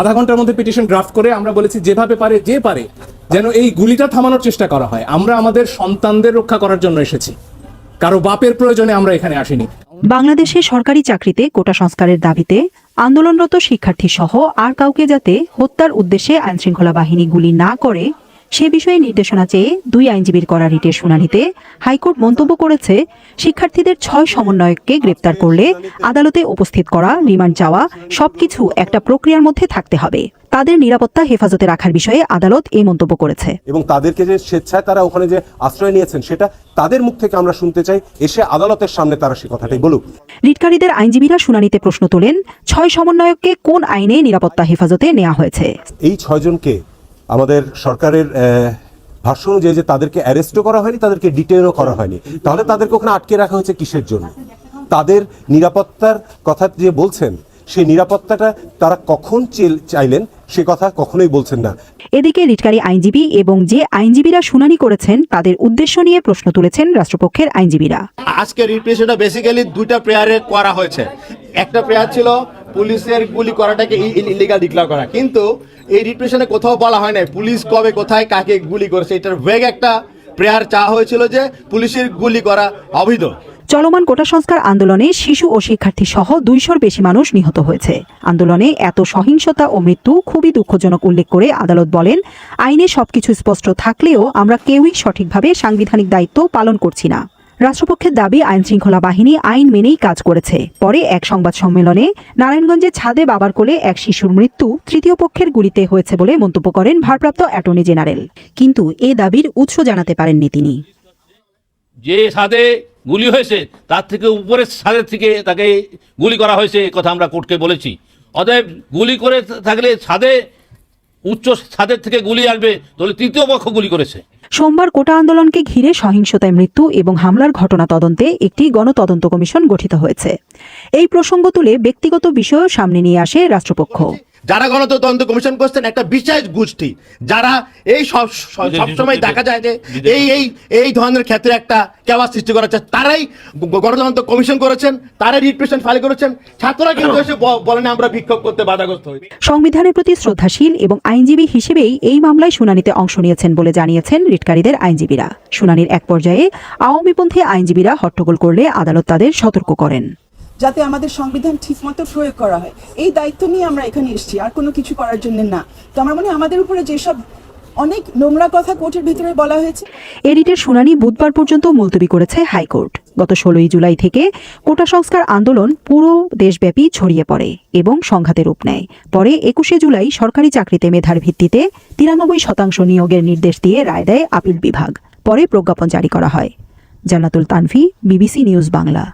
আধা ঘণ্টার মধ্যে পিটিশন ড্রাফট করে আমরা বলেছি, যেভাবে পারে, যে পারে, যেন এই গুলিটা থামানোর চেষ্টা করা হয়। আমরা আমাদের সন্তানদের রক্ষা করার জন্য এসেছি। কারও বাপের প্রয়োজনে আমরা এখানে আসিনি। বাংলাদেশে সরকারি চাকরিতে কোটা সংস্কারের দাবিতে আন্দোলনরত শিক্ষার্থী সহ আর কাউকে যাতে হত্যার উদ্দেশ্যে আইনশৃঙ্খলা বাহিনী গুলি না করে সে বিষয়ে নির্দেশনা চেয়ে দুই আইনজীবীর করা রিটের শুনানিতে হাইকোর্ট মন্তব্য করেছে শিক্ষার্থীদের ছয় সমন্বয়ককে গ্রেপ্তার করলে আদালতে উপস্থিত করা রিমান্ড চাওয়া সবকিছু একটা প্রক্রিয়ার মধ্যে থাকতে হবে। তাদের নিরাপত্তা হেফাজতে রাখার বিষয়ে আদালত এই মন্তব্য করেছে। এবং তাদেরকে যে স্বেচ্ছায় তারা ওখানে যে আশ্রয় নিয়েছেন সেটা তাদের মুখ থেকে আমরা শুনতে চাই এসে আদালতের সামনে তারা সে কথাটাই বলুক। রিটকারীদের আইনজীবীরা শুনানিতে প্রশ্ন তোলেন ছয় সমন্বয়ককে কোন আইনে নিরাপত্তা হেফাজতে নেওয়া হয়েছে? এই ছয়জনকে আমাদের সরকারের ভাষ্য অনুযায়ী যে তাদেরকে অ্যারেস্টও করা হয়নি তাদেরকে ডিটেনও করা হয়নি। তাহলে তাদেরকে ওখানে আটকে রাখা হয়েছে কিসের জন্য? তাদের নিরাপত্তার কথা যে বলছেন সেই নিরাপত্তাটা তারা কখন চেল- চাইলেন সে কথা কখনোই বলছেন না। এদিকে রিটকারী আইনজীবী এবং যে আইনজীবীরা শুনানি করেছেন তাদের উদ্দেশ্য নিয়ে প্রশ্ন তুলেছেন রাষ্ট্রপক্ষের আইনজীবীরা। আজকে রিপ্রেশনটা বেসিক্যালি দুইটা প্রেয়ারে করা হয়েছে। একটা প্রেয়ার ছিল পুলিশের গুলি করাটাকে ইলিগাল ডিক্লেয়ার করা। কিন্তু এই রিপ্রেশনে কোথাও বলা হয় নাই পুলিশ কবে কোথায় কাকে গুলি করেছে। এটার ভেগ একটা প্রেয়ার চাওয়া হয়েছিল যে পুলিশের গুলি করা অবৈধ। চলমান কোটা সংস্কার আন্দোলনে শিশু ও শিক্ষার্থী সহ দুইশোর বেশি মানুষ নিহত হয়েছে। আন্দোলনে এত সহিংসতা ও মৃত্যু খুবই দুঃখজনক উল্লেখ করে আদালত বলেন, আইনে সবকিছু স্পষ্ট থাকলেও আমরা কেউই সঠিকভাবে সাংবিধানিক দায়িত্ব পালন করছি না। রাষ্ট্রপক্ষের দাবি আইন শৃঙ্খলা বাহিনী আইন মেনেই কাজ করেছে। পরে এক সংবাদ সম্মেলনে নারায়ণগঞ্জে ছাদে বাবার কোলে এক শিশুর মৃত্যু তৃতীয় পক্ষের গুলিতে হয়েছে বলে মন্তব্য করেন ভারপ্রাপ্ত অ্যাটর্নি জেনারেল। কিন্তু এ দাবির উৎস জানাতে পারেননি তিনি। যে ছাদে গুলি হয়েছে, তার থেকে উপরের ছাদের থেকে তাকে গুলি করা হয়েছে কথা আমরা কোর্টকে বলেছি। অতএব গুলি করে থাকলে ছাদে, উচ্চ ছাদের থেকে গুলি আসবে, তাহলে তৃতীয় পক্ষ গুলি করেছে। সোমবার কোটা আন্দোলনকে ঘিরে সহিংসতায় মৃত্যু এবং হামলার ঘটনা তদন্তে একটি গণতদন্ত কমিশন গঠিত হয়েছে। এই প্রসঙ্গ তুলে ব্যক্তিগত বিষয়ও সামনে নিয়ে আসে রাষ্ট্রপক্ষ। যারা গণতন্ত্র কমিশন করছেন একটা বিশেষ গোষ্ঠী যারা এই সব সবসময় দেখা যায় যে এই এই এই ধরনের ক্ষেত্রে একটা কেওয়া সৃষ্টি করেছে তারাই গণতন্ত্র কমিশন করেছেন তারাই রিপ্রেশন ফাইল করেছেন। ছাত্ররা কিন্তু এসে ব- বলেন আমরা বিক্ষোভ করতে বাধাগ্রস্ত হই। সংবিধানের প্রতি শ্রদ্ধাশীল এবং আইনজীবী হিসেবেই এই মামলায় শুনানিতে অংশ নিয়েছেন বলে জানিয়েছেন রিটকারীদের আইনজীবীরা। শুনানির এক পর্যায়ে আওয়ামীপন্থী আইনজীবীরা হট্টগোল করলে আদালত তাদের সতর্ক করেন। যাতে আমাদের সংবিধান ঠিকমতো প্রয়োগ করা হয়। এই দায়িত্ব নিয়ে আমরা এখানে এসেছি, আর কোনো কিছু করার জন্য না। তো আমার মনে হয় আমাদের উপরে যেসব অনেক নোংরা কথা কোর্টের ভিতরে বলা হয়েছে এডিটের শুনানি বুধবার পর্যন্ত মুলতবি করেছে হাইকোর্ট। গত ষোলোই জুলাই থেকে কোটা সংস্কার আন্দোলন পুরো দেশব্যাপী ছড়িয়ে পড়ে এবং সংঘাতে রূপ নেয়। পরে একুশে জুলাই সরকারি চাকরিতে মেধার ভিত্তিতে তিরানব্বই শতাংশ নিয়োগের নির্দেশ দিয়ে রায় দেয় আপিল বিভাগ। পরে প্রজ্ঞাপন জারি করা হয়। Jannatul Tanvi, BBC news Bangla.